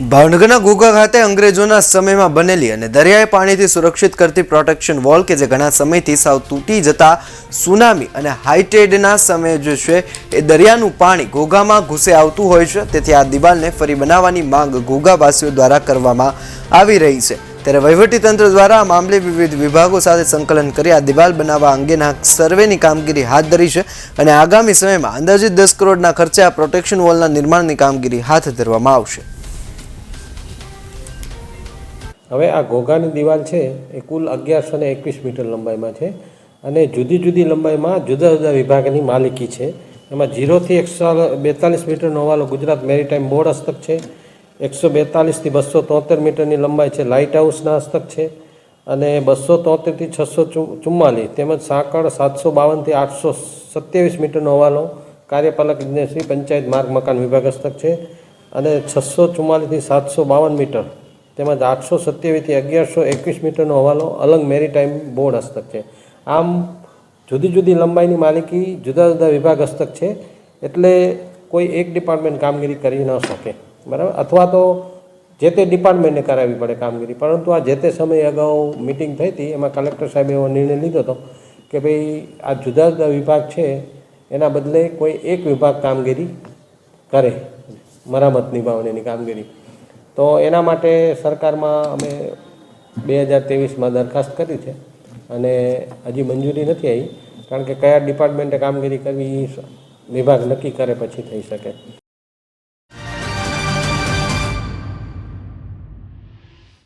ભાવનગરના ઘોઘા ખાતે અંગ્રેજોના સમયમાં બનેલી અને દરિયાઈ પાણીથી સુરક્ષિત કરતી પ્રોટેક્શન વોલ કે જે ઘણા સમયથી સાવ તૂટી જતા સુનામી અને હાઈટેડના સમયે જે છે એ દરિયાનું પાણી ઘોઘામાં ઘૂસે આવતું હોય છે. તેથી આ દિવાલને ફરી બનાવવાની માંગ ઘોઘાવાસીઓ દ્વારા કરવામાં આવી રહી છે. ત્યારે વહીવટીતંત્ર દ્વારા આ મામલે વિવિધ વિભાગો સાથે સંકલન કરી આ દિવાલ બનાવવા અંગેના સર્વેની કામગીરી હાથ ધરી છે અને આગામી સમયમાં અંદાજિત દસ કરોડના ખર્ચે આ પ્રોટેક્શન વોલના નિર્માણની કામગીરી હાથ ધરવામાં આવશે. હવે આ ઘોઘાની દિવાલ છે, એ કુલ અગિયારસો ને એકવીસ મીટર લંબાઈમાં છે અને જુદી જુદી લંબાઈમાં જુદા જુદા વિભાગની માલિકી છે. એમાં જીરોથી એકસો બેતાલીસ મીટરનો હવાલો ગુજરાત મેરીટાઈમ બોર્ડ હસ્તક છે. એકસો બેતાલીસથી બસો તોતેર મીટરની લંબાઈ છે લાઇટ હાઉસના હસ્તક છે. અને બસો તોતેરથી છસો ચુમ્માલીસ તેમજ સાંકળ સાતસો બાવનથી આઠસો સત્યાવીસ મીટરનો હવાલો કાર્યપાલક ઇજનેરશ્રી પંચાયત માર્ગ મકાન વિભાગ હસ્તક છે. અને છસો ચુમ્માલીસથી સાતસો બાવન મીટર તેમજ આઠસો સત્યાવીસથી અગિયારસો એકવીસ મીટરનો હવાલો અલંગ મેરીટાઈમ બોર્ડ હસ્તક છે. આમ જુદી જુદી લંબાઈની માલિકી જુદા જુદા વિભાગ હસ્તક છે, એટલે કોઈ એક ડિપાર્ટમેન્ટ કામગીરી કરી ન શકે. બરાબર? અથવા તો જે તે ડિપાર્ટમેન્ટને કરાવવી પડે કામગીરી. પરંતુ આ જે તે સમયે અગાઉ મિટિંગ થઈ હતી, એમાં કલેક્ટર સાહેબે એવો નિર્ણય લીધો હતો કે ભાઈ, આ જુદા જુદા વિભાગ છે, એના બદલે કોઈ એક વિભાગ કામગીરી કરે મરામત નિભાવણીની કામગીરી. તો એના માટે સરકારમાં અમે બે હજાર ત્રેવીસમાં દરખાસ્ત કરી છે અને હજી મંજૂરી નથી આવી, કારણ કે કયા ડિપાર્ટમેન્ટે કામગીરી કરવી એ વિભાગ નક્કી કરે પછી થઈ શકે.